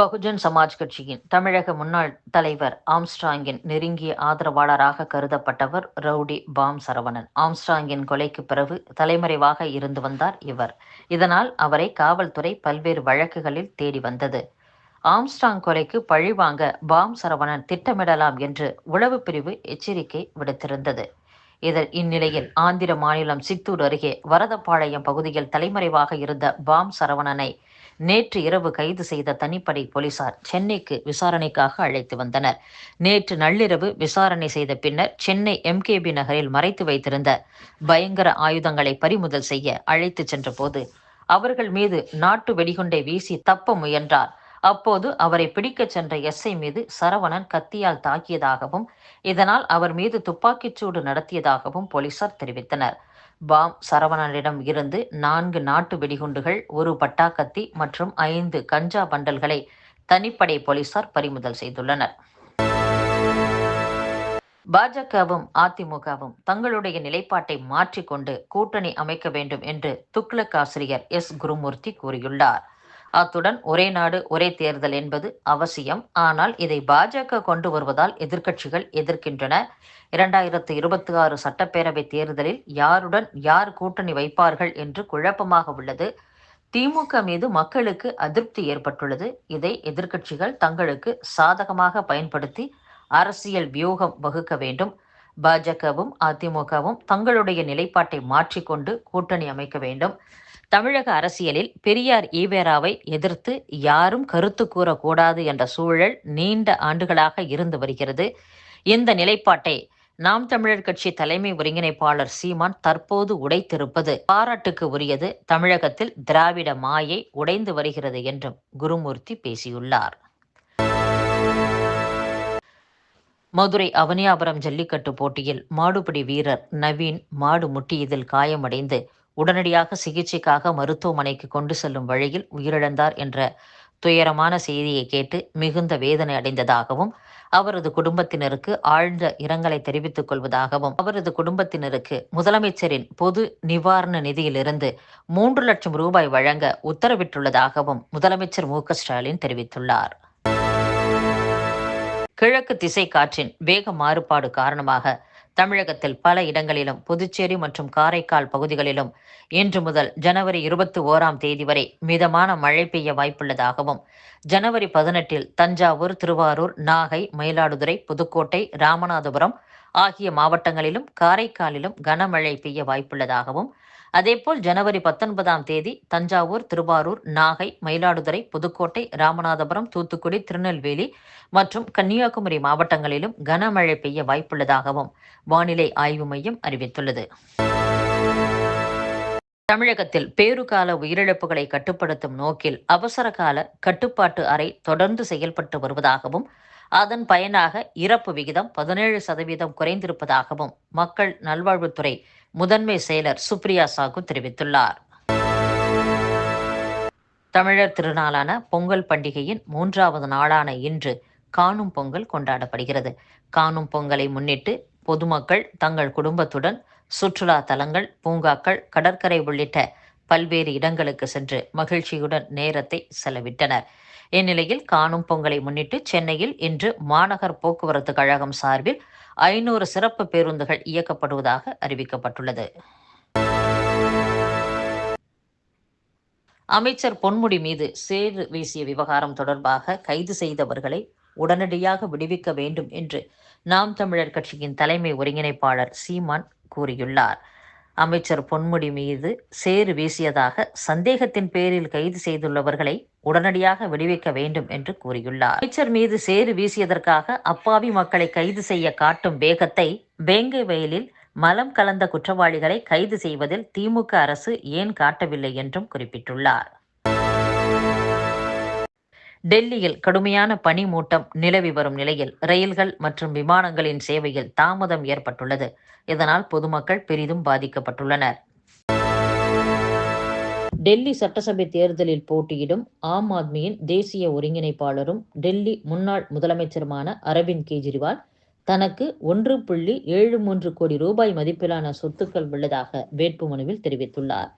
பகுஜன் சமாஜ் கட்சியின் தமிழக முன்னாள் தலைவர் ஆம்ஸ்ட்ராங்கின் நெருங்கிய ஆதரவாளராக கருதப்பட்டவர் ரவுடி பாம் சரவணன். ஆம்ஸ்ட்ராங்கின் கொலைக்கு பிறகு தலைமறைவாக இருந்து வந்தார் இவர். இதனால் அவரை காவல்துறை பல்வேறு வழக்குகளில் தேடி வந்தது. ஆம்ஸ்ட்ராங் கொலைக்கு பழிவாங்க பாம் சரவணன் திட்டமிடலாம் என்று உளவு பிரிவு எச்சரிக்கை விடுத்திருந்தது. இதில் இந்நிலையில் ஆந்திர மாநிலம் சித்தூர் அருகே வரதப்பாளையம் பகுதியில் தலைமறைவாக இருந்த பாம் சரவணனை நேற்று இரவு கைது செய்த தனிப்படை போலீசார் சென்னைக்கு விசாரணைக்காக அழைத்து வந்தனர். நேற்று நள்ளிரவு விசாரணை செய்த பின்னர் சென்னை எம்கேபி நகரில் மறைத்து வைத்திருந்த பயங்கர ஆயுதங்களை பறிமுதல் செய்ய அழைத்து சென்றபோது அவர்கள் மீது நாட்டு வெடிகுண்டை வீசி தப்ப முயன்றார். அப்போது அவரை பிடிக்கச் சென்ற எஸ்ஐ மீது சரவணன் கத்தியால் தாக்கியதாகவும் இதனால் அவர் மீது துப்பாக்கிச் சூடு நடத்தியதாகவும் போலீசார் தெரிவித்தனர். பாம் சரவணனிடம் இருந்து நான்கு நாட்டு வெடிகுண்டுகள் ஒரு பட்டாக்கத்தி மற்றும் ஐந்து கஞ்சா பண்டல்களை தனிப்படை போலீசார் பறிமுதல் செய்துள்ளனர். பாஜகவும் அதிமுகவும் தங்களுடைய நிலைப்பாட்டை மாற்றிக்கொண்டு கூட்டணி அமைக்க வேண்டும் என்று துக்ளக் ஆசிரியர் எஸ். குருமூர்த்தி கூறியுள்ளார். அத்துடன் ஒரே நாடு ஒரே தேர்தல் என்பது அவசியம். ஆனால் இதை பாஜக கொண்டு வருவதால் எதிர்க்கட்சிகள் எதிர்க்கின்றன. இரண்டாயிரத்து இருபத்தி ஆறு சட்டப்பேரவை தேர்தலில் யாருடன் யார் கூட்டணி வைப்பார்கள் என்று குழப்பமாக உள்ளது. திமுக மீது மக்களுக்கு அதிருப்தி ஏற்பட்டுள்ளது. இதை எதிர்க்கட்சிகள் தங்களுக்கு சாதகமாக பயன்படுத்தி அரசியல் வியூகம் வகுக்க வேண்டும். பாஜகவும் அதிமுகவும் தங்களுடைய நிலைப்பாட்டை மாற்றிக்கொண்டு கூட்டணி அமைக்க வேண்டும். தமிழக அரசியலில் பெரியார் ஈவேராவை எதிர்த்து யாரும் கருத்து கூறக்கூடாது என்ற சூழல் நீண்ட ஆண்டுகளாக இருந்து வருகிறது. இந்த நிலைப்பாட்டை நாம் தமிழர் கட்சி தலைமை ஒருங்கிணைப்பாளர் சீமான் தற்போது உடைத்திருப்பது பாராட்டுக்கு உரியது. தமிழகத்தில் திராவிட மாயை உடைந்து வருகிறது என்றும் குருமூர்த்தி பேசியுள்ளார். மதுரை அவனியாபுரம் ஜல்லிக்கட்டு போட்டியில் மாடுபிடி வீரர் நவீன் மாடு முட்டியதில் காயமடைந்து உடனடியாக சிகிச்சைக்காக மருத்துவமனைக்கு கொண்டு செல்லும் வழியில் உயிரிழந்தார் என்ற துயரமான செய்தியை கேட்டு மிகுந்த வேதனை அடைந்ததாகவும் அவரது குடும்பத்தினருக்கு ஆழ்ந்த இரங்கலை தெரிவித்துக் கொள்வதாகவும் அவரது குடும்பத்தினருக்கு முதலமைச்சரின் பொது நிவாரண நிதியிலிருந்து மூன்று லட்சம் ரூபாய் வழங்க உத்தரவிட்டுள்ளதாகவும் முதலமைச்சர் மு ஸ்டாலின் தெரிவித்துள்ளார். கிழக்கு திசை காற்றின் வேக மாறுபாடு காரணமாக தமிழகத்தில் பல இடங்களிலும் புதுச்சேரி மற்றும் காரைக்கால் பகுதிகளிலும் இன்று முதல் ஜனவரி இருபத்தி ஓராம் தேதி வரை மிதமான மழை பெய்ய வாய்ப்புள்ளதாகவும் ஜனவரி பதினெட்டில் தஞ்சாவூர் திருவாரூர் நாகை மயிலாடுதுறை புதுக்கோட்டை ராமநாதபுரம் ஆகிய மாவட்டங்களிலும் காரைக்காலிலும் கனமழை பெய்ய வாய்ப்புள்ளதாகவும் அதேபோல் ஜனவரி பத்தொன்பதாம் தேதி தஞ்சாவூர் திருவாரூர் நாகை மயிலாடுதுறை புதுக்கோட்டை ராமநாதபுரம் தூத்துக்குடி திருநெல்வேலி மற்றும் கன்னியாகுமரி மாவட்டங்களிலும் கனமழை பெய்ய வாய்ப்புள்ளதாகவும் வானிலை ஆய்வு மையம் அறிவித்துள்ளது. தமிழகத்தில் பேருகால உயிரிழப்புகளை கட்டுப்படுத்தும் நோக்கில் அவசர கால கட்டுப்பாட்டு அறை தொடர்ந்து செயல்பட்டு வருவதாகவும் அதன் பயனாக இறப்பு விகிதம் பதினேழு சதவீதம் குறைந்திருப்பதாகவும் மக்கள் நல்வாழ்வுத்துறை முதன்மை செயலர் சுப்ரியா சாகு தெரிவித்துள்ளார். தமிழர் திருநாளான பொங்கல் பண்டிகையின் மூன்றாவது நாளான இன்று காணும் பொங்கல் கொண்டாடப்படுகிறது. காணும் பொங்கலை முன்னிட்டு பொதுமக்கள் தங்கள் குடும்பத்துடன் சுற்றுலா தலங்கள் பூங்காக்கள் கடற்கரை உள்ளிட்ட பல்வேறு இடங்களுக்கு சென்று மகிழ்ச்சியுடன் நேரத்தை செலவிட்டனர். இந்நிலையில் காணும் பொங்கலை முன்னிட்டு சென்னையில் இன்று மாநகர் போக்குவரத்து கழகம் சார்பில் ஐநூறு சிறப்பு பேருந்துகள் இயக்கப்படுவதாக அறிவிக்கப்பட்டுள்ளது. அமைச்சர் பொன்முடி மீது சேறு வீசிய விவகாரம் தொடர்பாக கைது செய்தவர்களை உடனடியாக விடுவிக்க வேண்டும் என்று நாம் தமிழர் கட்சியின் தலைமை ஒருங்கிணைப்பாளர் சீமான் கூறியுள்ளார். அமைச்சர் பொன்முடி மீது சேறு வீசியதாக சந்தேகத்தின் பேரில் கைது செய்துள்ளவர்களை உடனடியாக விடுவிக்க வேண்டும் என்று கூறியுள்ளார். அமைச்சர் மீது சேறு வீசியதற்காக அப்பாவி மக்களை கைது செய்ய காட்டும் வேகத்தை வேங்கை வயலில் மலம் கலந்த குற்றவாளிகளை கைது செய்வதில் திமுக அரசு ஏன் காட்டவில்லை என்றும் குறிப்பிட்டுள்ளார். டெல்லியில் கடுமையான பனிமூட்டம் நிலவி வரும் நிலையில் ரயில்கள் மற்றும் விமானங்களின் சேவையில் தாமதம் ஏற்பட்டுள்ளது. இதனால் பொதுமக்கள் பெரிதும் பாதிக்கப்பட்டுள்ளனர். டெல்லி சட்டசபை தேர்தலில் போட்டியிடும் ஆம் ஆத்மியின் தேசிய ஒருங்கிணைப்பாளரும் டெல்லி முன்னாள் முதலமைச்சருமான அரவிந்த் கெஜ்ரிவால் தனக்கு ஒன்று புள்ளி ஏழு மூன்று கோடி ரூபாய் மதிப்பிலான சொத்துக்கள் உள்ளதாக வேட்புமனுவில் தெரிவித்துள்ளார்.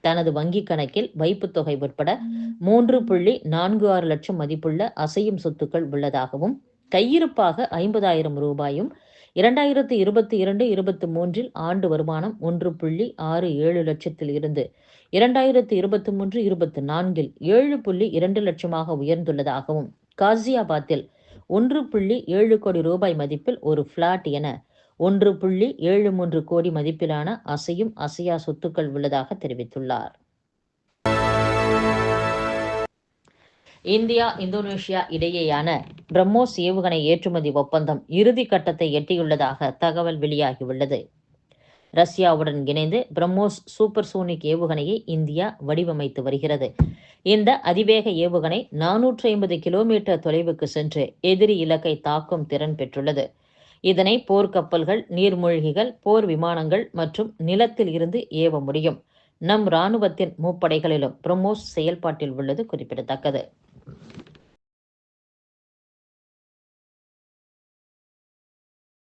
தனது வங்கிக் கணக்கில் வைப்புத் தொகை உட்பட மூன்று புள்ளி நான்கு ஆறு லட்சம் மதிப்புள்ள அசையும் சொத்துக்கள் உள்ளதாகவும் கையிருப்பாக ஐம்பதாயிரம் ரூபாயும் இரண்டாயிரத்து இருபத்தி இரண்டு இருபத்தி மூன்றில் ஆண்டு வருமானம் ஒன்று புள்ளி ஆறு ஏழு லட்சத்தில் இருந்து இரண்டாயிரத்து இருபத்தி மூன்று இருபத்தி நான்கில் ஏழு புள்ளி இரண்டு லட்சமாக உயர்ந்துள்ளதாகவும் காசியாபாத்தில் ஒன்று புள்ளி ஏழு கோடி ரூபாய் மதிப்பில் ஒரு பிளாட் என ஒன்று புள்ளி ஏழு மூன்று கோடி மதிப்பிலான அசையும் அசையா சொத்துக்கள் உள்ளதாக தெரிவித்துள்ளார். இந்தியா இந்தோனேஷியா இடையேயான பிரம்மோஸ் ஏவுகணை ஏற்றுமதி ஒப்பந்தம் இறுதி கட்டத்தை எட்டியுள்ளதாக தகவல் வெளியாகியுள்ளது. ரஷ்யாவுடன் இணைந்து பிரம்மோஸ் சூப்பர் சோனிக் ஏவுகணையை இந்தியா வடிவமைத்து வருகிறது. இந்த அதிவேக ஏவுகணை நானூற்றி ஐம்பது கிலோமீட்டர் தொலைவுக்கு சென்று எதிரி இலக்கை தாக்கும் திறன் பெற்றுள்ளது. இதனை போர்க்கப்பல்கள் நீர்மூழ்கிகள் போர் விமானங்கள் மற்றும் நிலத்தில் இருந்து ஏவ முடியும். நம் இராணுவத்தின் முப்படைகளிலும் பிரம்மோஸ் செயல்பாட்டில் உள்ளது குறிப்பிடத்தக்கது.